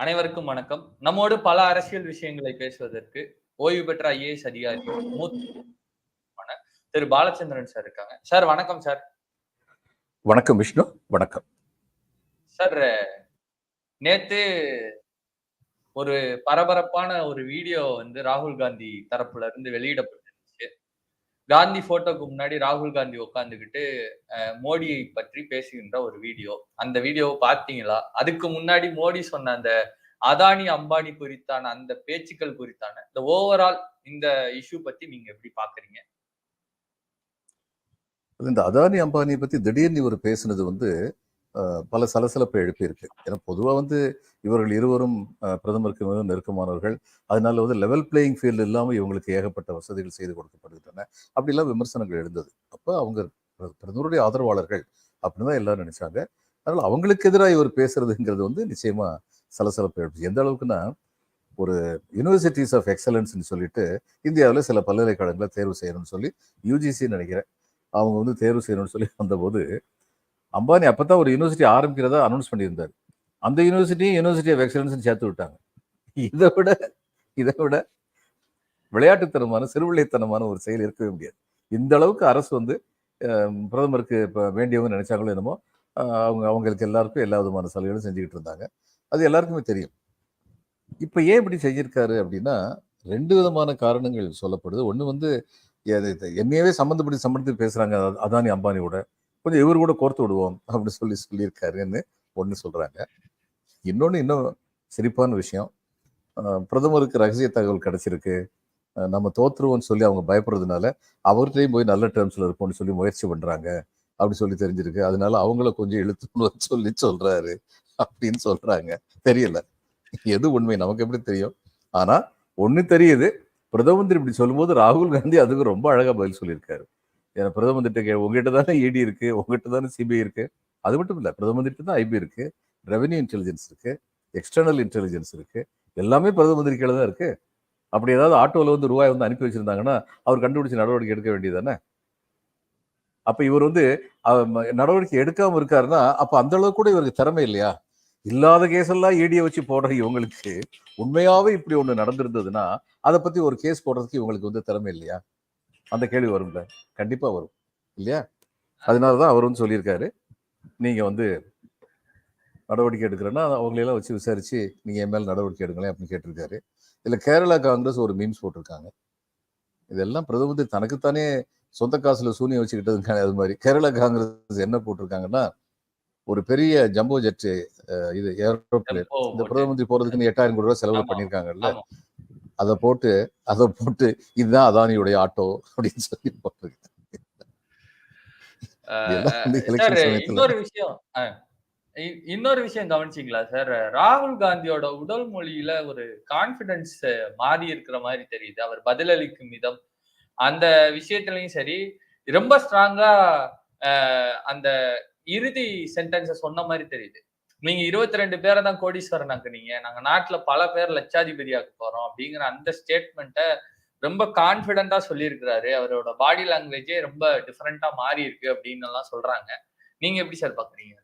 அனைவருக்கும் வணக்கம். நம்மோடு பல அரசியல் விஷயங்களை பேசுவதற்கு ஓய்வு பெற்ற ஐஏஎஸ் அதிகாரி மூத்த திரு பாலச்சந்திரன் சார் இருக்காங்க. சார் வணக்கம் சார். வணக்கம் விஷ்ணு வணக்கம். சார் நேத்து ஒரு பரபரப்பான ஒரு வீடியோ வந்து ராகுல் காந்தி தரப்புல இருந்து வெளியிடப்பட்டிருந்துச்சு காந்தி போட்டோக்கு முன்னாடி ராகுல் காந்தி உட்காந்துக்கிட்டு மோடியை பற்றி பேசுகின்ற ஒரு வீடியோ. அந்த வீடியோவை பார்த்தீங்களா அதுக்கு முன்னாடி மோடி சொன்ன அந்த அதானி அம்பானி குறித்தான அந்த பேச்சுக்கள் குறித்தான இந்த ஓவரால் இந்த இஷ்யூ பத்தி நீங்க எப்படி பாக்குறீங்க? இந்த அதானி அம்பானியை பத்தி திடீர்னு இவர் பேசுனது வந்து பல சலசலப்பை எழுப்பியிருக்கு. ஏன்னா பொதுவாக வந்து இவர்கள் இருவரும் பிரதமருக்கு மிகவும் நெருக்கமானவர்கள். அதனால வந்து லெவல் பிளேயிங் ஃபீல்டு இல்லாமல் இவங்களுக்கு ஏகப்பட்ட வசதிகள் செய்து கொடுக்கப்படுகின்றன. அப்படிலாம் விமர்சனங்கள் எழுந்தது. அப்போ அவங்க பிரதமருடைய ஆதரவாளர்கள் அப்படின்னு தான் எல்லாரும் நினைச்சாங்க. அதனால் அவங்களுக்கு எதிராக இவர் பேசுறதுங்கிறது வந்து நிச்சயமா சலசலப்பு எழுப்பு எந்த அளவுக்குன்னா ஒரு யூனிவர்சிட்டிஸ் ஆஃப் எக்ஸலன்ஸ்னு சொல்லிட்டு இந்தியாவில் சில பல்கலைக்கழகங்களை தேர்வு செய்யணும்னு சொல்லி யூஜிசி நினைக்கிறேன். அவங்க வந்து தேர்வு செய்யணும்னு சொல்லி வந்தபோது அம்பானி அப்பதான் ஒரு யூனிவர்சிட்டி ஆரம்பிக்கிறதா அனௌன்ஸ் பண்ணியிருந்தார். அந்த யூனிவர்சிட்டியும் யூனிவர்சிட்டி ஆஃப் எக்ஸலன்ஸ்னு சேர்த்து விட்டாங்க. இதை விட இதை விட விளையாட்டுத்தனமான சிறுவிளைத்தனமான ஒரு செயல் இருக்கவே முடியாது. இந்த அளவுக்கு அரசு வந்து பிரதமருக்கு இப்போ வேண்டியவங்க நினைச்சாங்களோ என்னமோ அவங்க அவங்களுக்கு எல்லாருக்கும் எல்லா விதமான சலுகைகளும் செஞ்சுக்கிட்டு இருந்தாங்க. அது எல்லாருக்குமே தெரியும். இப்போ ஏன் இப்படி செஞ்சிருக்காரு அப்படின்னா ரெண்டு விதமான காரணங்கள் சொல்லப்படுது. ஒன்று வந்து என்னையவே சம்மந்தப்பட்டு சம்மந்தப்பட்டு பேசுறாங்க அதானி அம்பானியோட. கொஞ்சம் இவர் கூட கோர்த்து விடுவோம் அப்படின்னு சொல்லி சொல்லியிருக்காருன்னு ஒன்று சொல்றாங்க. இன்னொன்று இன்னும் சிரிப்பான விஷயம். பிரதமருக்கு ரகசிய தகவல் கிடைச்சிருக்கு. நம்ம தோத்துருவோம்னு சொல்லி அவங்க பயப்படுறதுனால அவர்கிட்டையும் போய் நல்ல டேர்ம்ஸ்ல இருப்போம்னு சொல்லி முயற்சி பண்றாங்க அப்படி சொல்லி தெரிஞ்சிருக்கு. அதனால அவங்கள கொஞ்சம் இழுத்துன்னு சொல்லி சொல்றாரு அப்படின்னு சொல்றாங்க. தெரியல. எது உண்மை? நமக்கு எப்படி தெரியும்? ஆனா ஒன்று தெரியுது. பிரதமர் இப்படி சொல்லும்போது ராகுல் காந்தி அதுக்கு ரொம்ப அழகா பதில் சொல்லியிருக்காரு. ஏன்னா பிரதமர்கிட்ட உங்ககிட்ட தானே இடி இருக்கு உங்ககிட்ட தானே சிபிஐ இருக்கு. அது மட்டும் இல்ல பிரதமர்கிட்ட தான் ஐபி இருக்கு ரெவன்யூ இன்டெலிஜென்ஸ் இருக்கு எக்ஸ்டர்னல் இன்டெலிஜென்ஸ் இருக்கு எல்லாமே பிரதமர் கீழே தான் இருக்கு. அப்படி ஏதாவது ஆட்டோவில் வந்து ரூபாய் வந்து அனுப்பி வச்சிருந்தாங்கன்னா அவர் கண்டுபிடிச்சு நடவடிக்கை எடுக்க வேண்டியதானே அப்ப இவர் வந்து நடவடிக்கை எடுக்காம இருக்காருன்னா அப்ப அந்த அளவுக்கு கூட இவருக்கு திறமை இல்லையா? இல்லாத கேஸ் எல்லாம் ஈடியை வச்சு போடுற இவங்களுக்கு உண்மையாவே இப்படி ஒண்ணு நடந்திருந்ததுன்னா அதை பத்தி ஒரு கேஸ் போடுறதுக்கு இவங்களுக்கு வந்து திறமை இல்லையா? அந்த கேள்வி வரும்ல. கண்டிப்பா வரும். இல்லையா? அதனாலதான் அவர் வந்து சொல்லியிருக்காரு. நீங்க வந்து நடவடிக்கை எடுக்கிறேன்னா அவங்களெல்லாம் வச்சு விசாரிச்சு நீங்க என் மேல நடவடிக்கை எடுங்களேன் அப்படின்னு கேட்டிருக்காரு. இதுல கேரளா காங்கிரஸ் ஒரு மீம்ஸ் போட்டிருக்காங்க. இதெல்லாம் பிரதமர் தனக்குத்தானே சொந்த காசுல சூனியம் வச்சுக்கிட்டதுக்கான அது மாதிரி. கேரளா காங்கிரஸ் என்ன போட்டிருக்காங்கன்னா ஒரு பெரிய ஜம்போ ஜெட் இது ஏரோப்ளேன் இந்த பிரதம மந்திரி போறதுக்கு எட்டாயிரம் கோடி ரூபாய் செலவு பண்ணிருக்காங்கல்ல அதை போட்டு அதை போட்டு இதுதான் அதானியுடைய ஆட்டோ அப்படின்னு சொல்லி போட்டிருக்கு இன்னொரு விஷயம் இன்னொரு விஷயம் கவனிச்சிங்களா சார் ராகுல் காந்தியோட உடல் மொழியில ஒரு கான்பிடன்ஸ் மாறி இருக்கிற மாதிரி தெரியுது. அவர் பதிலளிக்கும் விதம் அந்த விஷயத்துலயும் சரி ரொம்ப ஸ்ட்ராங்கா அந்த இறுதி சென்டென்ஸ சொன்ன மாதிரி தெரியுது. நீங்க இருபத்தி ரெண்டு பேரை தான் கோடீஸ்வரன் ஆக்குனீங்க நாங்க நாட்டுல பல பேர் லட்சாதிபதியாக்க போறோம் அப்படிங்கிற அந்த ஸ்டேட்மெண்ட்டை ரொம்ப கான்பிடண்டா சொல்லியிருக்கிறாரு. அவரோட பாடி லாங்குவேஜே ரொம்ப டிஃப்ரெண்டா மாறி இருக்கு அப்படின்னு எல்லாம் சொல்றாங்க. நீங்க எப்படி சார் பாக்குறீங்க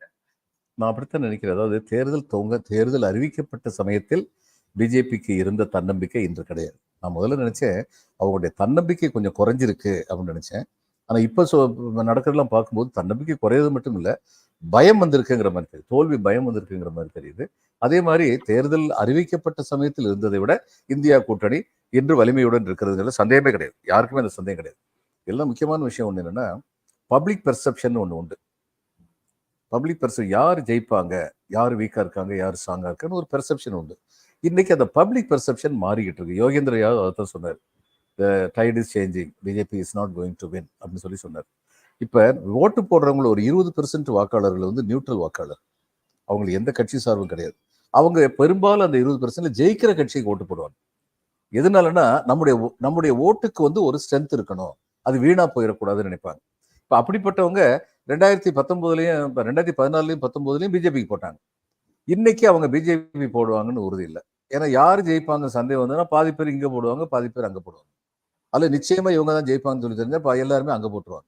நான் அப்படித்தான் நினைக்கிறேன். அதாவது தேர்தல் தொங்க தேர்தல் அறிவிக்கப்பட்ட சமயத்தில் பிஜேபிக்கு இருந்த தன்னம்பிக்கை இன்று கிடையாது. நான் முதல்ல நினைச்சேன் அவங்களுடைய தன்னம்பிக்கை கொஞ்சம் குறைஞ்சிருக்கு அப்படின்னு நினைச்சேன். ஆனா இப்போ சொ நடக்கிறதெல்லாம் பார்க்கும்போது தன்னம்பிக்கை குறையது மட்டும் இல்ல பயம் வந்திருக்குங்கிற மாதிரி தெரியுது. தோல்வி பயம் வந்திருக்குங்கிற மாதிரி தெரியுது. அதே மாதிரி தேர்தல் அறிவிக்கப்பட்ட சமயத்தில் இருந்ததை விட இந்தியா கூட்டணி இன்று வலிமையுடன் இருக்கிறதுல சந்தேகமே கிடையாது. யாருக்குமே அந்த சந்தேகம் கிடையாது. எல்லாம் முக்கியமான விஷயம் ஒன்று என்னன்னா பப்ளிக் பெர்செப்ஷன் ஒன்று உண்டு. பப்ளிக் பெர்செப்ஷன் யார் ஜெயிப்பாங்க? யார் வீக்கா இருக்காங்க? யார் ஸ்ட்ராங்காக இருக்கான்னு ஒரு பெர்செப்ஷன் உண்டு. இன்னைக்கு அந்த பப்ளிக் பெர்செப்ஷன் மாறிக்கிட்டு இருக்கு. யோகேந்திர யாதவ் அதான் சொன்னார். The tide is changing BJP is not going to win அப்படின்னு சொல்லி சொன்னார். இப்போ ஓட்டு போடுறவங்கள ஒரு இருபது பெர்சன்ட் வாக்காளர்கள் வந்து நியூட்ரல் வாக்காளர். அவங்களுக்கு எந்த கட்சி சார்பும் கிடையாது. அவங்க பெரும்பாலும் அந்த இருபது பெர்சன்ட்ல ஜெயிக்கிற கட்சிக்கு ஓட்டு போடுவாங்க. எதனாலன்னா நம்முடைய நம்முடைய ஓட்டுக்கு வந்து ஒரு ஸ்ட்ரென்த் இருக்கணும். அது வீணா போயிடக்கூடாதுன்னு நினைப்பாங்க. இப்போ அப்படிப்பட்டவங்க ரெண்டாயிரத்தி பத்தொன்பதுலயும் ரெண்டாயிரத்தி பதினாலையும் பத்தொம்போதுலையும் பிஜேபிக்கு போட்டாங்க. இன்னைக்கு அவங்க பிஜேபி போடுவாங்கன்னு உறுதி இல்லை. ஏன்னா யார் ஜெயிப்பாங்க சந்தேகம் வந்ததுன்னா பாதி பேர் இங்கே போடுவாங்க பாதி பேர் அங்கே போடுவாங்க. அதில் நிச்சயமாக இவங்க தான் ஜெயிப்பாங்கன்னு சொல்லி தெரிஞ்சா எல்லாருமே அங்கே போட்டுருவாங்க.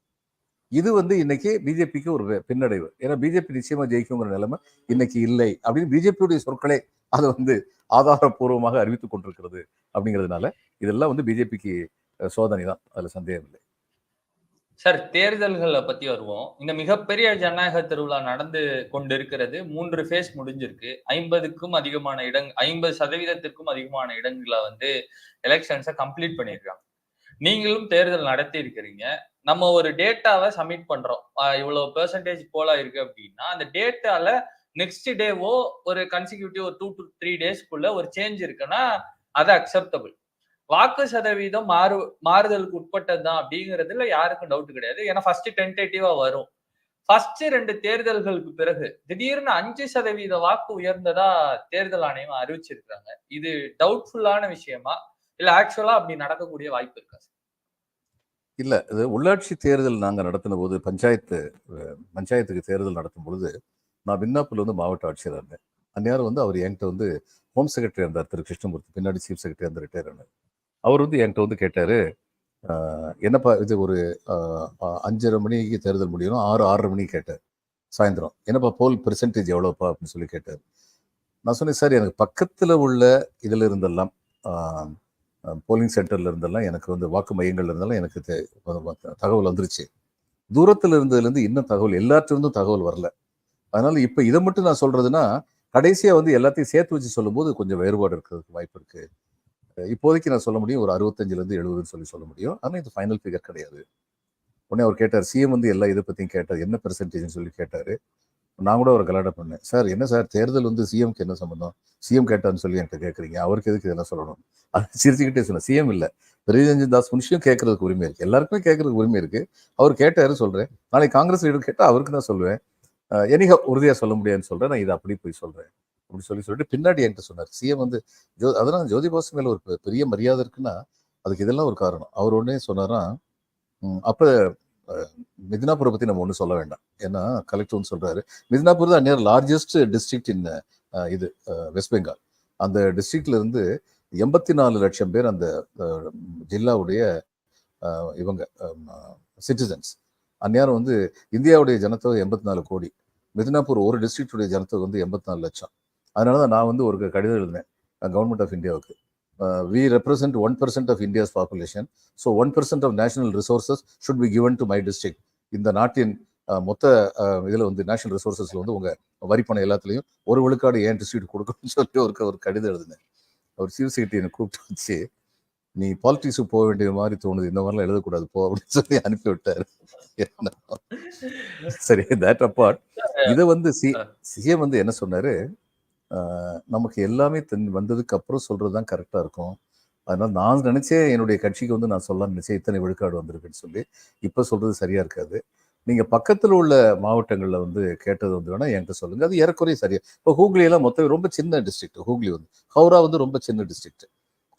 இது வந்து இன்னைக்கு பிஜேபிக்கு ஒரு பின்னடைவு. ஏன்னா பிஜேபி நிச்சயமா ஜெயிக்குங்கிற நிலைமை இன்னைக்கு இல்லை. அப்படின்னு பிஜேபியுடைய சொற்களே அதை வந்து ஆதாரபூர்வமாக அறிவித்துக் கொண்டிருக்கிறது அப்படிங்கிறதுனால இதெல்லாம் வந்து பிஜேபிக்கு சோதனை தான். அதுல சந்தேகம் இல்லை. சார் தேர்தல்களை பத்தி வருவோம். இந்த மிகப்பெரிய ஜனநாயக திருவிழா நடந்து கொண்டிருக்கிறது. மூன்று ஃபேஸ் முடிஞ்சிருக்கு. ஐம்பதுக்கும் அதிகமான இடங் ஐம்பது சதவீதத்திற்கும் அதிகமான இடங்களை வந்து எலெக்ஷன்ஸை கம்ப்ளீட் பண்ணியிருக்காங்க. நீங்களும் தேர்தல் நடத்தி இருக்கிறீங்க நம்ம ஒரு டேட்டாவை சப்மிட் பண்றோம். இவ்வளவு பெர்சன்டேஜ் போல இருக்கு அப்படின்னா அந்த டேட்டால நெக்ஸ்ட் டேவோ ஒரு கன்சிக்யூட்டிவ் ஒரு டூ டு த்ரீ டேஸ்க்குள்ள ஒரு சேஞ்ச் இருக்குன்னா அது அக்செப்டபிள் வாக்கு சதவீதம் மாறு மாறுதலுக்கு உட்பட்டது தான் அப்படிங்கிறதுல யாருக்கும் டவுட் கிடையாது. ஏன்னா ஃபர்ஸ்ட் டென்டேட்டிவா வரும். ஃபர்ஸ்ட் ரெண்டு தேர்தல்களுக்கு பிறகு திடீர்னு அஞ்சு சதவீத வாக்கு உயர்ந்ததா தேர்தல் ஆணையம் அறிவிச்சிருக்காங்க இது டவுட்ஃபுல்லான விஷயமா? இல்ல ஆக்சுவலா அப்படி நடக்கக்கூடிய வாய்ப்பு இருக்கா சார் இல்லை இது உள்ளாட்சி தேர்தல் நாங்கள் நடத்தின போது பஞ்சாயத்து பஞ்சாயத்துக்கு தேர்தல் நடத்தும் பொழுது நான் விண்ணாப்பில் வந்து மாவட்ட ஆட்சியர் இருந்தேன். அந்நேரம் வந்து அவர் என்கிட்ட வந்து ஹோம் செக்ரட்டரி இருந்தார் திரு. கிருஷ்ணமூர்த்தி பின்னாடி சீஃப் செக்ரட்டரி அந்த ரிட்டையர் ஆனார். அவர் வந்து என்கிட்ட வந்து கேட்டார் என்னப்பா இது ஒரு அஞ்சரை மணிக்கு தேர்தல் முடியணும் ஆறு ஆறரை மணிக்கு கேட்டார். சாயந்தரம். என்னப்பா போல் பெர்சன்டேஜ் எவ்வளோப்பா அப்படின்னு சொல்லி கேட்டார். நான் சொன்னேன் சார் எனக்கு பக்கத்தில் உள்ள இதில் இருந்தெல்லாம் போலிங் சென்டர்ல இருந்தெல்லாம் எனக்கு வந்து வாக்கு மையங்கள்ல இருந்தெல்லாம் எனக்கு தகவல் வந்துருச்சு. தூரத்தில் இருந்ததுலேருந்து இன்னும் தகவல் எல்லாத்திலிருந்தும் தகவல் வரல. அதனால இப்போ இதை மட்டும் நான் சொல்றதுன்னா கடைசியா வந்து எல்லாத்தையும் சேர்த்து வச்சு சொல்லும்போது கொஞ்சம் வேறுபாடு இருக்கிறதுக்கு வாய்ப்பு இருக்கு. இப்போதைக்கு நான் சொல்ல முடியும் ஒரு அறுபத்தஞ்சுல இருந்து எழுபதுன்னு சொல்லி சொல்ல முடியும். ஆனால் இது ஃபைனல் ஃபிகர் கிடையாது. உடனே அவர் கேட்டார் சிஎம் வந்து எல்லா இதை பற்றியும் கேட்டார் என்ன பெர்சன்டேஜ்னு சொல்லி கேட்டாரு. நான் கூட ஒரு கலாட்டம் பண்ணேன். சார் என்ன சார்? தேர்தல் வந்து சிஎம்க்கு என்ன சம்பந்தம்? சிஎம் கேட்டான்னு சொல்லி என்கிட்ட கேட்குறீங்க அவருக்கு எதுக்கு இதெல்லாம் சொல்லணும்? அது சிரிச்சுக்கிட்டே சொன்னேன். சிஎம் இல்லை. பெரியரஞ்சன் தாஸ் முன்ஷியும் கேட்கறதுக்கு உரிமை இருக்குது எல்லாருக்குமே கேட்கறதுக்கு உரிமை இருக்குது அவர் கேட்டாரு சொல்கிறேன் நாளைக்கு காங்கிரஸ் லீடர் கேட்டால் அவருக்கு தான் சொல்லுவேன். எனிக உறுதியாக சொல்ல முடியாதுன்னு சொல்கிறேன் நான் இதை அப்படி போய் சொல்கிறேன் அப்படி சொல்லி சொல்லிட்டு பின்னாடி என்கிட்ட சொன்னார். சிஎம் வந்து ஜோ அதெல்லாம் ஜோதி பாசு ஒரு பெரிய மரியாதை இருக்குன்னா அதுக்கு இதெல்லாம் ஒரு காரணம். அவர் உடனே சொன்னாராம் அப்போ மிதினாபுரை பத்தி நம்ம ஒன்றும் சொல்ல வேண்டாம். ஏன்னா கலெக்டர் ஒன்று சொல்றாரு மிதினாபூர் தான் நியர் லார்ஜஸ்ட் டிஸ்ட்ரிக்ட் இன் இது வெஸ்ட் பெங்கால் அந்த டிஸ்ட்ரிக்ட்ல இருந்து எண்பத்தி நாலு லட்சம் பேர் அந்த ஜில்லாவுடைய இவங்க சிட்டிசன்ஸ் அந்நேரம் வந்து இந்தியாவுடைய ஜனத்தொகை எண்பத்தி நாலு கோடி. மிதினாப்பூர் ஒரு டிஸ்ட்ரிக்டுடைய ஜனத்தொகை வந்து எண்பத்தி நாலு லட்சம். அதனால தான் நான் வந்து ஒரு கடிதம் எழுதினேன் கவர்மெண்ட் ஆஃப் இந்தியாவுக்கு we represent one percent of India's population so one percent of national resources should be given to my district இந்த நாட்டின் அஹ், மொத்த இதில் வந்து நேஷனல் ரிசோர்சஸ்ல வந்து உங்க வரிப்பணம் எல்லாத்துலேயும் ஒரு விழுக்காடு ஏன் டிஸ்ட்ரிக்ட் கொடுக்கணும்னு சொல்லி ஒரு ஒரு கடிதம் எழுதினேன். அவர் சீஃப் செக்ரட்டரி என்னை கூப்பிட்டு வச்சு நீ பாலிட்டிக்ஸுக்கு போக வேண்டிய மாதிரி தோணுது. இந்த மாதிரிலாம் எழுதக்கூடாது. போ அப்படின்னு சொல்லி அனுப்பி விட்டாரு? சரி தட் அப்பார்ட் இதை வந்து சி சிஎம் வந்து என்ன சொன்னாரு? நமக்கு எல்லாமே தென் வந்ததுக்கு அப்புறம் சொல்றதுதான் கரெக்டாக இருக்கும். அதனால் நான் நினச்சேன் என்னுடைய கட்சிக்கு வந்து நான் சொல்ல நினச்சேன். இத்தனை விழுக்காடு வந்திருக்குன்னு சொல்லி. இப்போ சொல்கிறது சரியாக இருக்காது. நீங்கள் பக்கத்தில் உள்ள மாவட்டங்களில் வந்து கேட்டது வந்து வேணால் என்கிட்ட சொல்லுங்கள் அது ஏறக்குறைய சரியா. இப்போ ஹூக்ளி எல்லாம் மொத்தம் ரொம்ப சின்ன டிஸ்ட்ரிக்ட் ஹூக்ளி வந்து. ஹவுரா வந்து ரொம்ப சின்ன டிஸ்ட்ரிக்ட்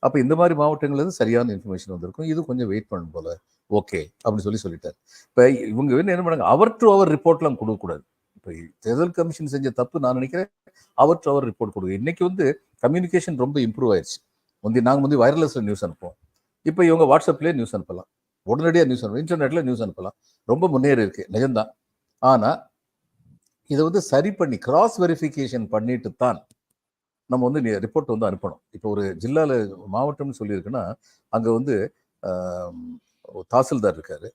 அப்போ இந்த மாதிரி மாவட்டங்கள்ல இருந்து சரியான இன்ஃபர்மேஷன் வந்திருக்கும். இது கொஞ்சம் வெயிட் பண்ணும் போல. ஓகே. அப்படின்னு சொல்லி சொல்லிட்டார். இப்போ இவங்க வந்து என்ன பண்ணாங்க? அவர் டு அவர் ரிப்போர்ட்லாம் கொடுக்கக்கூடாது. இப்போ தேர்தல் கமிஷன் செஞ்ச தப்பு நான் நினைக்கிறேன். அவர் அவர் ரிப்போர்ட் கொடுக்கு இன்னைக்கு வந்து கம்யூனிகேஷன் ரொம்ப இம்ப்ரூவ் ஆயிடுச்சு முந்தி நாங்கள் வந்து வயர்லெஸ்ல நியூஸ் அனுப்புவோம். இப்போ இவங்க வாட்ஸ்அப்லேயே நியூஸ் அனுப்பலாம். உடனடியாக நியூஸ் அனுப்பலாம். இன்டர்நெட்ல நியூஸ் அனுப்பலாம். ரொம்ப முன்னேறி இருக்கு. நிஜம்தான். ஆனால் இதை வந்து சரி பண்ணி கிராஸ் வெரிஃபிகேஷன் பண்ணிட்டு தான் நம்ம வந்து ரிப்போர்ட் வந்து அனுப்பணும். இப்போ ஒரு ஜில்லாவில் மாவட்டம்னு சொல்லியிருக்குன்னா அங்கே வந்து தாசில்தார் இருக்காரு.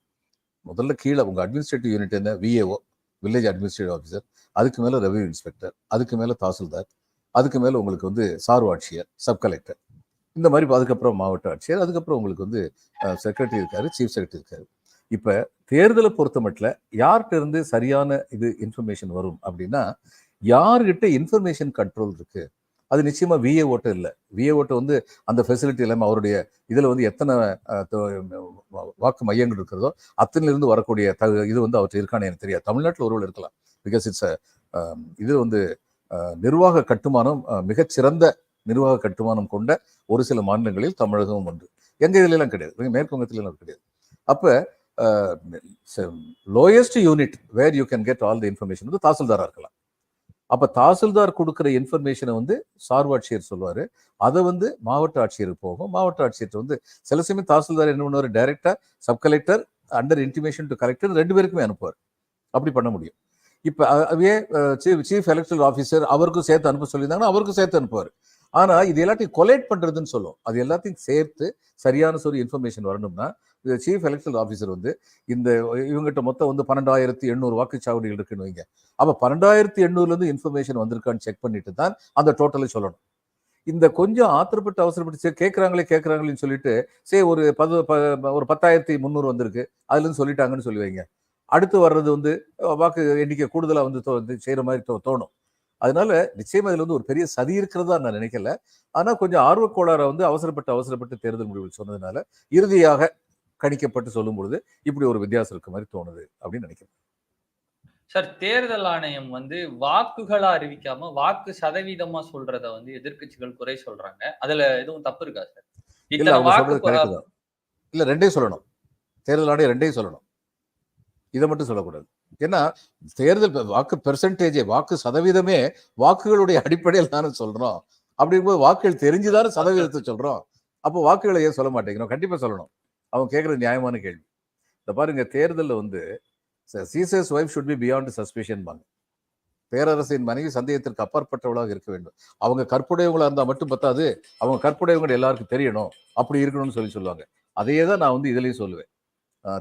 முதல்ல கீழே உங்கள் அட்மினிஸ்ட்ரேட்டிவ் யூனிட் என்ன? விஏஓ வில்லேஜ் அட்மினிஸ்ட்ரேட்டிவ் ஆஃபீஸர் அதுக்கு மேலே ரெவன்யூ இன்ஸ்பெக்டர் அதுக்கு மேல தாசில்தார் அதுக்கு மேல உங்களுக்கு வந்து சார்பு ஆட்சியர் சப் கலெக்டர் இந்த மாதிரி அதுக்கப்புறம் மாவட்ட ஆட்சியர் அதுக்கப்புறம் உங்களுக்கு வந்து செக்ரட்டரி இருக்காரு சீஃப் செக்ரட்டரி இருக்காரு. இப்ப தேர்தலை பொறுத்த மட்டும் யார்கிட்ட இருந்து சரியான இது இன்ஃபர்மேஷன் வரும் அப்படின்னா யார்கிட்ட இன்ஃபர்மேஷன் கண்ட்ரோல் இருக்கு அது நிச்சயமாக விஏ ஓட்ட இல்லை. விஏ ஓட்ட வந்து அந்த ஃபெசிலிட்டி இல்லாமல் அவருடைய இதில் வந்து எத்தனை வாக்கு மையங்கள் இருக்கிறதோ அத்தனையிலிருந்து வரக்கூடிய த இது வந்து அவர்கிட்ட இருக்கான்னு எனக்கு தெரியாது. தமிழ்நாட்டில் ஒருவர் இருக்கலாம். பிகாஸ் இட்ஸ் um, இது வந்து நிர்வாக கட்டுமானம் மிகச்சிறந்த நிர்வாக கட்டுமானம் கொண்ட ஒரு சில மாநிலங்களில் தமிழகமும் உண்டு. எங்கள் இதுல கிடையாது. எங்க மேற்கு வங்கத்துல கிடையாது. அப்போ lowest unit where you can get all the information வந்து தாசில்தாராக இருக்கலாம். அப்போ தாசில்தார் கொடுக்குற இன்ஃபர்மேஷனை வந்து சார்பு ஆட்சியர் அதை வந்து மாவட்ட ஆட்சியருக்கு போகும். மாவட்ட ஆட்சியர் வந்து சில சமயம் தாசில்தார் என்ன பண்ணுவார்? டைரக்டா sub collector under intimation to collector ரெண்டு பேருக்குமே அனுப்புவார். அப்படி பண்ண முடியும். இப்போ அதே சீஃப் சீஃப் எலக்ட்ரல் ஆஃபீஸர் அவருக்கும் சேர்த்து அனுப்ப சொல்லியிருந்தாங்கன்னா அவருக்கும் சேர்த்து அனுப்புவார். ஆனா இது எல்லாத்தையும் கொலேட் பண்றதுன்னு சொல்லும். அது எல்லாத்தையும் சேர்த்து சரியான சொல்லி இன்ஃபர்மேஷன் வரணும்னா சீஃப் எலெக்ஷன் ஆஃபீஸர் வந்து இந்த இவங்ககிட்ட மொத்தம் வந்து பன்னெண்டாயிரத்தி எண்ணூறு வாக்குச்சாவடிகள் இருக்குன்னு வைங்க. அப்போ பன்னெண்டாயிரத்தி எண்ணூறுலேருந்து இன்ஃபர்மேஷன் வந்திருக்கான்னு செக் பண்ணிட்டு தான் அந்த டோட்டலை சொல்லணும். இந்த கொஞ்சம் ஆத்திரப்பட்டு அவசரப்பட்டு சரி கேட்குறாங்களே கேட்குறாங்களேன்னு சொல்லிட்டு சரி ஒரு பது ப- ஒரு பத்தாயிரத்தி முந்நூறு வந்திருக்கு. அதுலேருந்து சொல்லிட்டாங்கன்னு சொல்லி வைங்க. அடுத்து வர்றது வந்து வாக்கு எண்ணிக்கை கூடுதலாக வந்து தோ- வந்து மாதிரி தோ- தோணும். அதனால நிச்சயமா இதுல வந்து ஒரு பெரிய சதி இருக்கிறதா நான் நினைக்கல. ஆனா கொஞ்சம் ஆர்வக்கோளாறை வந்து அவசரப்பட்டு அவசரப்பட்டு தேர்தல் முடிவுகள் சொன்னதுனால இறுதியாக கணிக்கப்பட்டு சொல்லும் பொழுது இப்படி ஒரு வித்தியாசம் இருக்க மாதிரி தோணுது அப்படின்னு நினைக்கிறேன். சார் தேர்தல் ஆணையம் வந்து வாக்குகளா அறிவிக்காம வாக்கு சதவீதமா சொல்றத வந்து எதிர்க்கட்சிகள் குறை சொல்றாங்க. அதுல எதுவும் தப்பு இருக்கா சார்? இல்ல ரெண்டையும் சொல்லணும். தேர்தல் ஆணையம் ரெண்டையும் சொல்லணும். இதை மட்டும் சொல்லக்கூடாது. ஏன்னா தேர்தல் வாக்கு பெர்சன்டேஜே வாக்கு சதவீதமே வாக்குகளுடைய அடிப்படையில் தானே சொல்றோம். அப்படிங்கும்போது வாக்குகள் தெரிஞ்சுதானே சதவீதத்தை சொல்றோம். அப்போ வாக்குகளை ஏன் சொல்ல மாட்டேங்கிறோம்? கண்டிப்பா சொல்லணும். அவங்க கேட்கறது நியாயமான கேள்வி. இந்த பாருங்க தேர்தலில் வந்து Jesus wife should be beyond suspicion பாங்க. பேரரசின் மனைவி சந்தேகத்திற்கு அப்பாற்பட்டவளாக இருக்க வேண்டும். அவங்க கற்புடையவங்களா இருந்தால் மட்டும் பத்தாது. அவங்க கற்புடையவங்க எல்லாருக்கும் தெரியணும். அப்படி இருக்கணும்னு சொல்லி சொல்லுவாங்க. அதையே தான் நான் வந்து இதுலேயும் சொல்லுவேன்.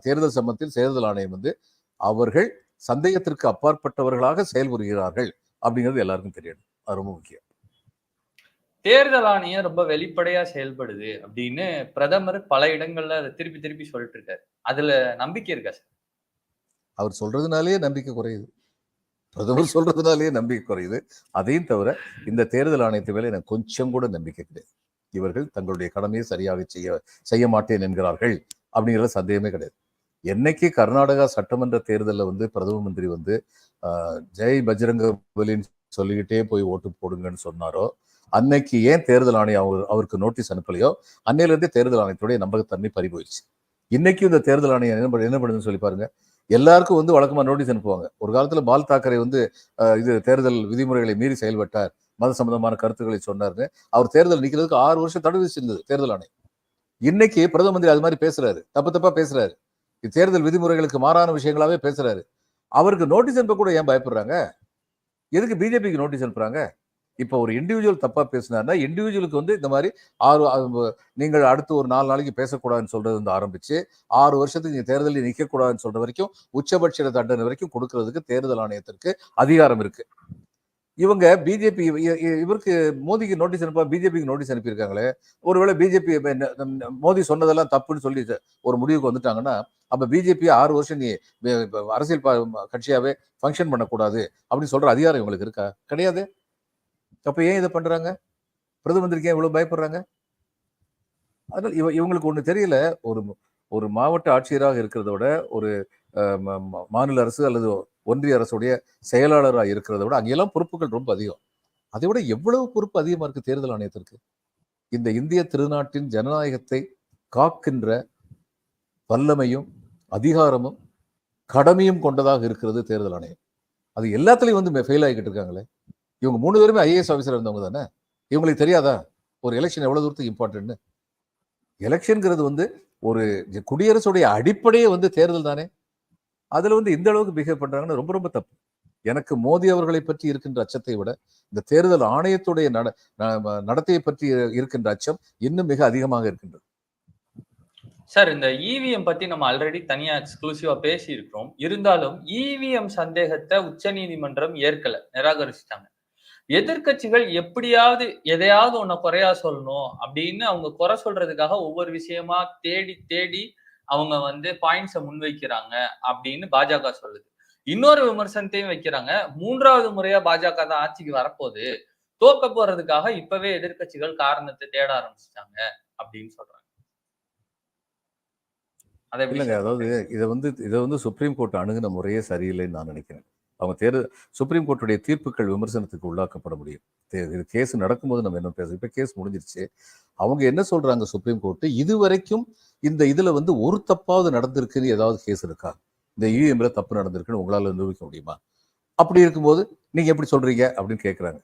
தேர்தல் சம்பந்தத்தில் தேர்தல் ஆணையம் வந்து அவர்கள் சந்தேகத்திற்கு அப்பாற்பட்டவர்களாக செயல்புரிகிறார்கள் அப்படிங்கிறது எல்லாருக்கும் தெரியணும் அது ரொம்ப முக்கியம். தேர்தல் ஆணையம் ரொம்ப வெளிப்படையா செயல்படுது அப்படின்னு பிரதமர் பல இடங்கள்ல அதை திருப்பி திருப்பி சொல்லிட்டு இருக்காரு. அதுல நம்பிக்கை இருக்கா சார்? அவர் சொல்றதுனாலேயே நம்பிக்கை குறையுது. பிரதமர் சொல்றதுனாலேயே நம்பிக்கை குறையுது. அதையும் தவிர இந்த தேர்தல் ஆணையத்து மேல எனக்கு கொஞ்சம் கூட நம்பிக்கை கிடையாது. இவர்கள் தங்களுடைய கடமையை சரியாக செய்ய செய்ய மாட்டேன் என்கிறார்கள். அப்படிங்கிற சந்தேகமே கிடையாது. என்னைக்கு கர்நாடகா சட்டமன்ற தேர்தலில் வந்து பிரதம மந்திரி வந்து ஆஹ், ஜெய் பஜ்ரங்க பலின்னு சொல்லிக்கிட்டே போய் ஓட்டு போடுங்கன்னு சொன்னாரோ அன்னைக்கு ஏன் தேர்தல் ஆணையம் அவர் அவருக்கு நோட்டீஸ் அனுப்பலையோ அன்னையிலிருந்தே தேர்தல் ஆணையத்துடைய நம்பகத்தன்மை பறி போயிடுச்சு. இன்னைக்கும் இந்த தேர்தல் ஆணையம் என்ன என்ன பண்ணுதுன்னு சொல்லி பாருங்க. எல்லாருக்கும் வந்து வழக்கமாக நோட்டீஸ் அனுப்புவாங்க. ஒரு காலத்தில் பால் தாக்கரே வந்து இது தேர்தல் விதிமுறைகளை மீறி செயல்பட்டார் மத சம்பந்தமான கருத்துக்களை சொன்னார்னு அவர் தேர்தல் நிற்கிறதுக்கு ஆறு வருஷம் தடை விதிச்சிருந்தது தேர்தல் ஆணையம். இன்னைக்கு பிரதம மந்திரி அது மாதிரி பேசுறாரு. தப்பு தப்பா பேசுறாரு. தேர்தல் விதிமுறைகளுக்கு மாறான விஷயங்களாவே பேசுறாரு. அவருக்கு நோட்டீஸ் அனுப்ப கூட ஏன் பயப்படுறாங்க? எதுக்கு பிஜேபிக்கு நோட்டீஸ் அனுப்புறாங்க? இப்போ ஒரு இண்டிவிஜுவல் தப்பா பேசினார்னா இண்டிவிஜுவலுக்கு வந்து இந்த மாதிரி ஆறு நீங்கள் அடுத்து ஒரு நாலு நாளைக்கு பேசக்கூடாதுன்னு சொல்றது வந்து ஆரம்பிச்சு ஆறு வருஷத்துக்கு நீங்க தேர்தலில் நிற்கக்கூடாதுன்னு சொல்ற வரைக்கும் உச்சபட்ச தண்டனை வரைக்கும் கொடுக்கறதுக்கு தேர்தல் ஆணையத்திற்கு அதிகாரம் இருக்கு. இவங்க பிஜேபி இவருக்கு மோடிக்கு நோட்டீஸ் அனுப்ப பிஜேபிக்கு நோட்டீஸ் அனுப்பியிருக்காங்களே. ஒருவேளை பிஜேபி மோடி சொன்னதெல்லாம் தப்புன்னு சொல்லி ஒரு முடிவுக்கு வந்துட்டாங்கன்னா அப்போ பிஜேபி ஆறு வருஷம் நீ அரசியல் பா- ஃபங்க்ஷன் பண்ணக்கூடாது அப்படின்னு சொல்கிற அதிகாரம் இவங்களுக்கு இருக்கா? கிடையாது. அப்போ ஏன் இதை பண்ணுறாங்க பிரதமந்திரிக்கு ஏன் இவ்வளோ பயப்படுறாங்க? அதனால் இவ இவங்களுக்கு ஒன்று தெரியல. ஒரு ஒரு மாவட்ட ஆட்சியராக இருக்கிறத விட ஒரு மாநில அரசு அல்லது ஒன்றிய அரசுடைய செயலாளராக இருக்கிறத விட அங்கெல்லாம் பொறுப்புகள் ரொம்ப அதிகம். அதை விட எவ்வளவு பொறுப்பு அதிகமாக இருக்குது தேர்தல் ஆணையத்திற்கு? இந்த இந்திய திருநாட்டின் ஜனநாயகத்தை காக்கின்ற வல்லமையும் அதிகாரமும் கடமையும் கொண்டதாக இருக்கிறது தேர்தல் ஆணையம். அது எல்லாத்துலேயும் வந்து ஃபெயில் ஆகிக்கிட்டு இருக்காங்களே. இவங்க மூணு பேருமே ஐஏஎஸ் ஆஃபீஸர் இருந்தவங்க தானே இவங்களுக்கு தெரியாதா? ஒரு எலெக்ஷன் எவ்வளோ தூரத்துக்கு இம்பார்ட்டன்ட்னு எலெக்ஷனுங்கிறது வந்து ஒரு குடியரசுடைய அடிப்படையே வந்து தேர்தல் தானே? அதுல வந்து இந்த அளவுக்கு பிஹேவ் பண்ணுறாங்கன்னு ரொம்ப ரொம்ப தப்பு. எனக்கு மோடி அவர்களை பற்றி இருக்கின்ற அச்சத்தை விட இந்த தேர்தல் ஆணையத்துடைய நட ந- நடத்தையை பற்றி இருக்கின்ற அச்சம் இன்னும் மிக அதிகமாக இருக்கின்றது. சார் இந்த இவிஎம் பத்தி நம்ம ஆல்ரெடி தனியா எக்ஸ்க்ளூசிவா பேசி இருக்கிறோம் இருந்தாலும் இவிஎம் சந்தேகத்தை உச்சநீதிமன்றம் ஏற்கல நிராகரிச்சிட்டாங்க. எதிர்க்கட்சிகள் எப்படியாவது எதையாவது ஒன்ன குறையா சொல்லணும் அப்படின்னு அவங்க குறை சொல்றதுக்காக ஒவ்வொரு விஷயமா தேடி தேடி அவங்க வந்து பாயிண்ட்ஸை முன்வைக்கிறாங்க அப்படின்னு பாஜக சொல்லுது. இன்னொரு விமர்சனத்தையும் வைக்கிறாங்க. மூன்றாவது முறையா பாஜக தான் ஆட்சிக்கு வரப்போகுது. தோக்க போறதுக்காக இப்பவே எதிர்க்கட்சிகள் காரணத்தை தேட ஆரம்பிச்சிட்டாங்க அப்படின்னு சொல்றாங்க. இல்லைங்க அதாவது இதை வந்து இதை வந்து சுப்ரீம் கோர்ட் அணுகுன முறையே சரியில்லைன்னு நான் நினைக்கிறேன். அவங்க தேர்தல் சுப்ரீம் கோர்ட்டுடைய தீர்ப்புகள் விமர்சனத்துக்கு உள்ளாக்கப்பட முடியும். இது கேஸ் நடக்கும்போது நம்ம என்ன பேசுறோம் இப்போ கேஸ் முடிஞ்சிருச்சு. அவங்க என்ன சொல்றாங்க சுப்ரீம் கோர்ட்டு இது வரைக்கும் இந்த இதுல வந்து ஒரு தப்பாவது நடந்திருக்குன்னு ஏதாவது கேஸ் இருக்கா? இந்த இவிஎம்ல தப்பு நடந்திருக்குன்னு உங்களால் நிரூபிக்க முடியுமா? அப்படி இருக்கும்போது நீங்க எப்படி சொல்றீங்க? அப்படின்னு கேட்குறாங்க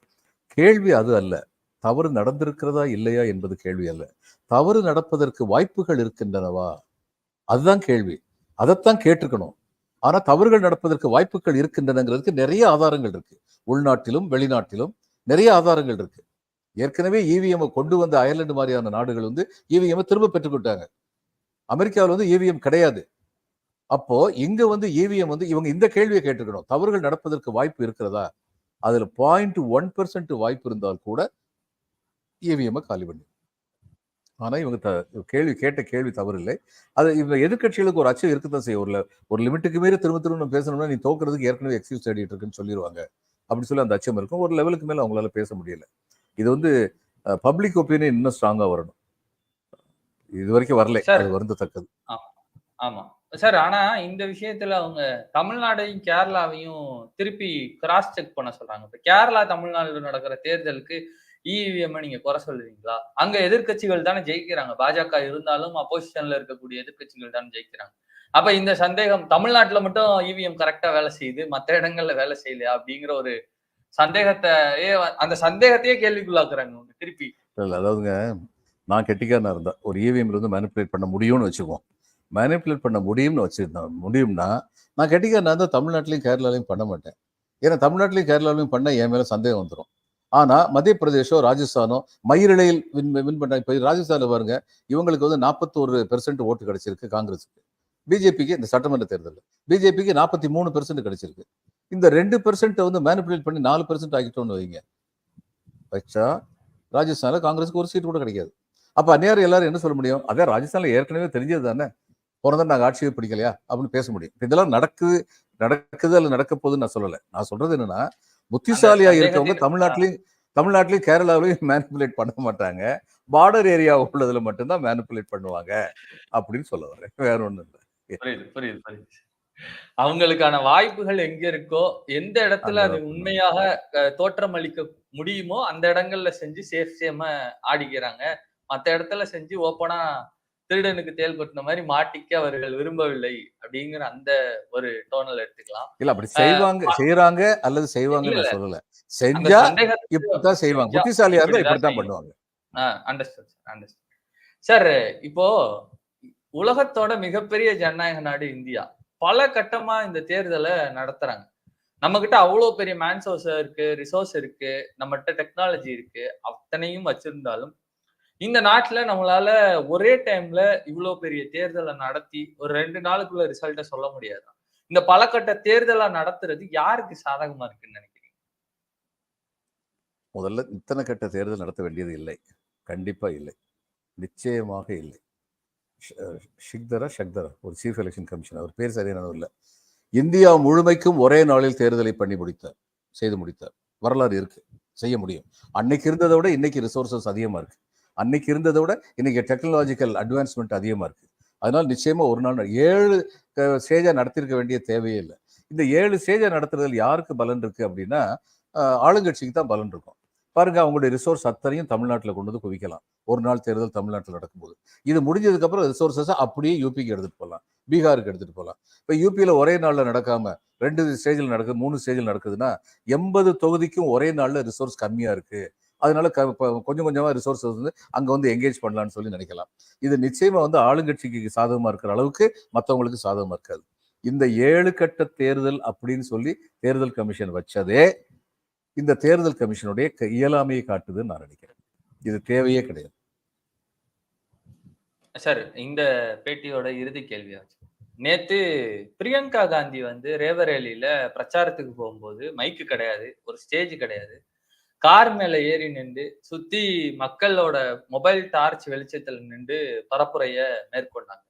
கேள்வி அது அல்ல. தவறு நடந்திருக்கிறதா இல்லையா என்பது கேள்வி அல்ல. தவறு நடப்பதற்கு வாய்ப்புகள் இருக்கின்றனவா? அதுதான் கேள்வி. அதைத்தான் கேட்டிருக்கணும். ஆனால் தவறுகள் நடப்பதற்கு வாய்ப்புகள் இருக்கின்றனங்கிறதுக்கு நிறைய ஆதாரங்கள் இருக்கு. உள்நாட்டிலும் வெளிநாட்டிலும் நிறைய ஆதாரங்கள் இருக்கு. ஏற்கனவே இவிஎம் கொண்டு வந்த அயர்லாந்து மாதிரியான நாடுகள் வந்து இவிஎம் திரும்ப பெற்றுக்கொண்டாங்க அமெரிக்காவில் வந்து இவிஎம் கிடையாது. அப்போ இங்க வந்து இவிஎம் வந்து இவங்க இந்த கேள்வியை கேட்டுக்கணும் தவறுகள் நடப்பதற்கு வாய்ப்பு இருக்கிறதா? அதுல பாயிண்ட் ஒன் பெர்சென்ட் வாய்ப்பு இருந்தால் கூட இவிஎம் காலி பண்ணி ஆனா இவங்க த- கேள்வி கேட்ட கேள்வி தவறு இல்லை அது இவங்க எதிர்க்கட்சிகளுக்கு ஒரு அச்சம் இருக்கத்தான் செய்யும். ஒரு ஒரு லிமிட்டுக்கு மீறி திரும்ப திரும்ப நம்ம பேசணும்னா நீ தோக்குறதுக்கு ஏற்கனவே எக்ஸ்கியூஸ் தேடிட்டு இருக்குன்னு சொல்லிடுவாங்க அப்படி சொல்லி அந்த அச்சம் இருக்கும். ஒரு லெவலுக்கு மேல அவங்களால பேச முடியல. இது வந்து பப்ளிக் ஒப்பீனியன் இன்னும் ஸ்ட்ராங்கா வரணும். இது வரைக்கும் வரல. அது வருந்தத்தக்கது. ஆமா சார் ஆனா இந்த விஷயத்துல அவங்க தமிழ்நாடையும் கேரளாவையும் திருப்பி கிராஸ் செக் பண்ண சொல்றாங்க. இப்ப கேரளா தமிழ்நாடுல நடக்கிற தேர்தலுக்கு இவிஎம் நீங்க குறை சொல்லுவீங்களா அங்க எதிர்க்கட்சிகள் தானே ஜெயிக்கிறாங்க. பாஜக இருந்தாலும் அப்போசிஷன்ல இருக்கக்கூடிய எதிர்க்கட்சிகள் தானே ஜெயிக்கிறாங்க. அப்ப இந்த சந்தேகம் தமிழ்நாட்டுல மட்டும் இவிஎம் கரெக்டா வேலை செய்யுது மற்ற இடங்கள்ல வேலை செய்யலையா அப்படிங்கிற ஒரு சந்தேகத்தை அந்த சந்தேகத்தையே கேள்விக்குள்ளாக்குறாங்க திருப்பி. இல்ல அதாவதுங்க நான் கெட்டிக்காரனா இருந்தேன் ஒரு இவிஎம்ல இருந்து மேனிப்புலேட் பண்ண முடியும்னு வச்சுக்குவோம். மேனிப்புலேட் பண்ண முடியும்னு வச்சிருந்தேன் முடியும்னா நான் கெட்டிக்காரனா இருந்தா தமிழ்நாட்டிலையும் கேரளாலையும் பண்ண மாட்டேன். ஏன்னா தமிழ்நாட்டிலையும் கேரளாலையும் பண்ண என் மேல சந்தேகம் வந்துடும் ஆனா மத்திய பிரதேசம் ராஜஸ்தானோ மயிரிழையில் வின் வின் பண்ண இப்போ ராஜஸ்தான்ல பாருங்க இவங்களுக்கு வந்து நாற்பத்தோரு பெர்சன்ட் ஓட்டு கிடைச்சிருக்கு காங்கிரஸுக்கு. பிஜேபிக்கு இந்த சட்டமன்ற தேர்தலில். பிஜேபிக்கு நாற்பத்தி மூணு பெர்சன்ட் கிடைச்சிருக்கு. இந்த ரெண்டு பெர்சென்ட் வந்து மேனிப்புலேட் பண்ணி நாலு பெர்சன்ட் ஆகிட்டோம்னு வைங்க. வச்சா ராஜஸ்தானில் காங்கிரஸுக்கு ஒரு சீட் கூட கிடைக்காது. அப்போ அந்நேரம் எல்லாரும் என்ன சொல்ல முடியும்? அதே ராஜஸ்தானில் ஏற்கனவே தெரிஞ்சது தானே? பிறந்த நாங்கள் ஆட்சியை பிடிக்கலையா? அப்படின்னு பேச முடியும். இதெல்லாம் நடக்குது நடக்குது அல்ல நடக்க போகுதுன்னு நான் சொல்லலை. நான் சொல்றது என்னன்னா புத்திசாலியா இருக்கவங்க தமிழ்நாட்டிலையும் தமிழ்நாட்டிலையும் கேரளாவிலையும் மேனிப்புலேட் பண்ண மாட்டாங்க. பார்டர் ஏரியா உள்ளதுல மட்டும்தான் மேனிப்புலேட் பண்ணுவாங்க அப்படின்னு சொல்ல வரேன். வேற ஒண்ணும் இல்லை. புரியுது புரியுது புரியுது. அவங்களுக்கான வாய்ப்புகள் எங்க இருக்கோ எந்த இடத்துல அது உண்மையாக தோற்றம் அளிக்க முடியுமோ அந்த இடங்கள்ல செஞ்சு சேஃப் சேமா ஆடிக்கிறாங்க. மத்த இடத்துல செஞ்சு ஓப்பனா திருடனுக்கு தேல் கொட்டின மாதிரி மாட்டிக்க அவர்கள் விரும்பவில்லை அப்படிங்கிற அந்த ஒரு டோனல் எடுத்துக்கலாம். இல்ல அப்படி செய்வாங்க செய்யறாங்க அல்லது செய்வாங்கன்னு இல்ல, நான் சொல்லல. செஞ்சா இப்படித்தான் செய்வாங்க. புத்திசாலியா இருந்தா இப்படித்தான். பண்ணுவாங்க. அண்டர்ஸ்டாண்ட் அண்டர்ஸ்டாண்ட் சார் இப்போ உலகத்தோட மிகப்பெரிய ஜனநாயக நாடு இந்தியா. பல கட்டமா இந்த தேர்தலை நடத்துறாங்க. நம்ம கிட்ட அவ்வளவு பெரிய மேன்சோர்ஸ் இருக்கு ரிசோர்ஸ் இருக்கு நம்மகிட்ட டெக்னாலஜி இருக்கு அத்தனையும் வச்சிருந்தாலும் இந்த நாட்டுல நம்மளால ஒரே டைம்ல இவ்வளவு பெரிய தேர்தலை நடத்தி ஒரு ரெண்டு நாளுக்குள்ள ரிசல்ட்டை சொல்ல முடியாது. இந்த பல கட்ட தேர்தலா நடத்துறது யாருக்கு சாதகமா இருக்குன்னு நினைக்கிறீங்க? முதல்ல இத்தனை கட்ட தேர்தல் நடத்த வேண்டியது இல்லை. கண்டிப்பா இல்லை. நிச்சயமாக இல்லை. ஷ- ஷிக்தரா ஷக்தரா? ஒரு சீஃப் எலெக்ஷன் கமிஷன் அவர் பேர் சரியானதும் இல்லை. இந்தியா முழுமைக்கும் ஒரே நாளில் தேர்தலை பண்ணி முடித்தார். செய்து முடித்தார். வரலாறு இருக்கு. செய்ய முடியும். அன்னைக்கு இருந்ததை விட இன்னைக்கு ரிசோர்சஸ் அதிகமா இருக்கு. அன்னைக்கு இருந்ததை விட இன்னைக்கு டெக்னாலஜிக்கல் அட்வான்ஸ்மெண்ட் அதிகமாக இருக்குது அதனால் நிச்சயமாக ஒரு நாள் ஏழு ஸ்டேஜாக நடத்திருக்க வேண்டிய தேவையே இல்லை. இந்த ஏழு ஸ்டேஜாக நடத்துறதுல யாருக்கு பலன் இருக்குது அப்படின்னா ஆளுங்கட்சிக்கு தான் பலன் இருக்கும். பாருங்க அவங்களுடைய ரிசோர்ஸ் அத்தனையும் தமிழ்நாட்டில் கொண்டு வந்து குவிக்கலாம். ஒரு நாள் தேர்தல் தமிழ்நாட்டில் நடக்கும்போது. இது முடிஞ்சதுக்கப்புறம் ரிசோர்ஸஸை அப்படியே யூபிக்கு எடுத்துகிட்டு போகலாம் பீகாருக்கு எடுத்துகிட்டு போகலாம் இப்போ யூபியில் ஒரே நாளில் நடக்காமல் ரெண்டு ஸ்டேஜில் நடக்குது மூணு ஸ்டேஜில் நடக்குதுன்னா எண்பது தொகுதிக்கும் ஒரே நாளில் ரிசோர்ஸ் கம்மியாக இருக்கு. அதனால க கொஞ்சம் கொஞ்சமாக ரிசோர்ஸஸ் வந்து அங்கே வந்து எங்கேஜ் பண்ணலான்னு சொல்லி நினைக்கலாம். இது நிச்சயமாக வந்து ஆளுங்கட்சிக்கு சாதகமாக இருக்கிற அளவுக்கு மற்றவங்களுக்கு சாதகமாக இருக்காது. இந்த ஏழு கட்ட தேர்தல் அப்படின்னு சொல்லி தேர்தல் கமிஷன் வச்சதே இந்த தேர்தல் கமிஷனுடைய க- இயலாமையை காட்டுதுன்னு நான் நினைக்கிறேன். இது தேவையே கிடையாது. சார் இந்த பேட்டியோட இறுதி கேள்வியாச்சு நேத்து பிரியங்கா காந்தி வந்து ரேபரேலியில பிரச்சாரத்துக்கு போகும்போது மைக்கு கிடையாது ஒரு ஸ்டேஜ் கிடையாது. கார் மேல ஏறி நின்று சுத்தி மக்களோட மொபைல் டார்ச் வெளிச்சத்துல நின்று பரப்புரைய மேற்கொண்டாங்க.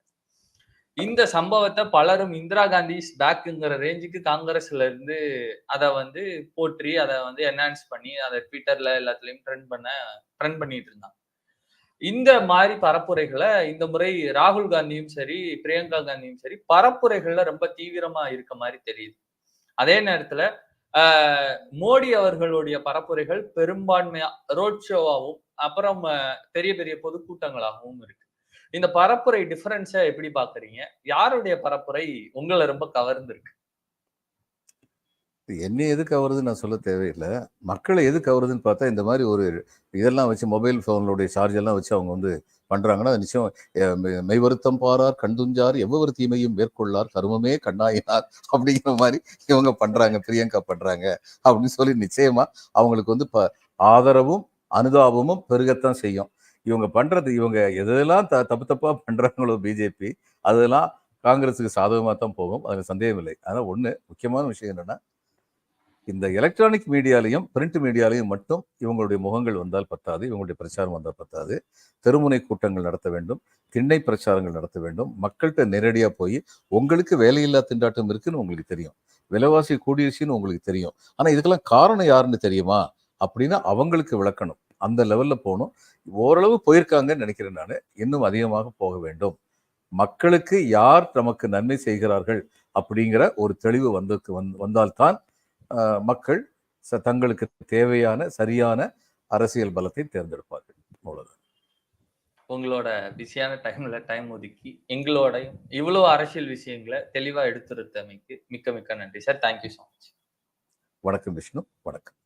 இந்த சம்பவத்தை பலரும் இந்திரா காந்தி பேக்குங்கிற ரேஞ்சுக்கு காங்கிரஸ்ல இருந்து அதை வந்து போற்றி அதை வந்து என்ஹான்ஸ் பண்ணி அதை ட்விட்டர்ல எல்லாத்துலயும் ட்ரெண்ட் பண்ண ட்ரெண்ட் பண்ணிட்டு இருந்தாங்க. இந்த மாதிரி பரப்புரைகளை இந்த முறை ராகுல் காந்தியும் சரி பிரியங்கா காந்தியும் சரி பரப்புரைகள்ல ரொம்ப தீவிரமா இருக்க மாதிரி தெரியுது. அதே நேரத்துல மோடி அவர்களுடைய பரப்புரைகள் பெரும்பான்மையா ரோட் ஷோவாகவும் அப்புறம் பெரிய பெரிய பொதுக்கூட்டங்களாகவும் இருக்கு. இந்த பரப்புரை டிஃபரன்ஸை எப்படி பாக்குறீங்க? யாருடைய பரப்புரை உங்களை ரொம்ப கவர்ந்திருக்கு? என்ன எது கவருதுன்னு நான் சொல்ல தேவையில்லை. மக்களை எது கவருதுன்னு பார்த்தா இந்த மாதிரி ஒரு இதெல்லாம் வச்சு மொபைல் ஃபோனுடைய சார்ஜ் எல்லாம் வச்சு அவங்க வந்து பண்றாங்கன்னா அது நிச்சயம் மெய் வருத்தம் மெய்வருத்தம் பாரார் கண்டுஞ்சார் எவ்வொரு தீமையும் மேற்கொள்ளார் கருமமே கண்ணாயினார் அப்படிங்கிற மாதிரி இவங்க பண்றாங்க பிரியங்கா பண்றாங்க அப்படின்னு சொல்லி நிச்சயமா அவங்களுக்கு வந்து ப ஆதரவும் அனுதாபமும் பெருகத்தான் செய்யும். இவங்க பண்றது இவங்க எதெல்லாம் த தப்பு தப்பா பண்றாங்களோ பிஜேபி அதெல்லாம் காங்கிரஸுக்கு சாதகமாக தான் போகும் அதில் சந்தேகம் இல்லை ஆனால் ஒன்று முக்கியமான விஷயம் என்னன்னா இந்த எலக்ட்ரானிக் மீடியாலையும் பிரிண்ட் மீடியாலையும் மட்டும் இவங்களுடைய முகங்கள் வந்தால் பத்தாது. இவங்களுடைய பிரச்சாரம் வந்தால் பத்தாது. தெருமுனை கூட்டங்கள் நடத்த வேண்டும். திண்ணை பிரச்சாரங்கள் நடத்த வேண்டும். மக்கள்கிட்ட நேரடியாக போய் உங்களுக்கு வேலையில்லா திண்டாட்டம் இருக்குன்னு உங்களுக்கு தெரியும். விலைவாசி கூடிருச்சுன்னு உங்களுக்கு தெரியும். ஆனால் இதுக்கெல்லாம் காரணம் யாருன்னு தெரியுமா? அப்படின்னா அவங்களுக்கு விளக்கணும். அந்த லெவலில் போகணும். ஓரளவு போயிருக்காங்கன்னு நினைக்கிறேன் நான். இன்னும் அதிகமாக போக வேண்டும். மக்களுக்கு யார் நமக்கு நன்மை செய்கிறார்கள் அப்படிங்கிற ஒரு தெளிவு வந்து வந்தால்தான் மக்கள் தங்களுக்கு தேவையான சரியான அரசியல் பலத்தை தேர்ந்தெடுப்பார்கள். அவ்வளவுதான். உங்களோட பிஸியான டைம்ல டைம் ஒதுக்கி எங்களோட இவ்வளவு அரசியல் விஷயங்களை தெளிவா எடுத்துரைத்தமைக்கு மிக்க மிக்க நன்றி சார் தேங்க்யூ ஸோ மச் வணக்கம் விஷ்ணு. வணக்கம்.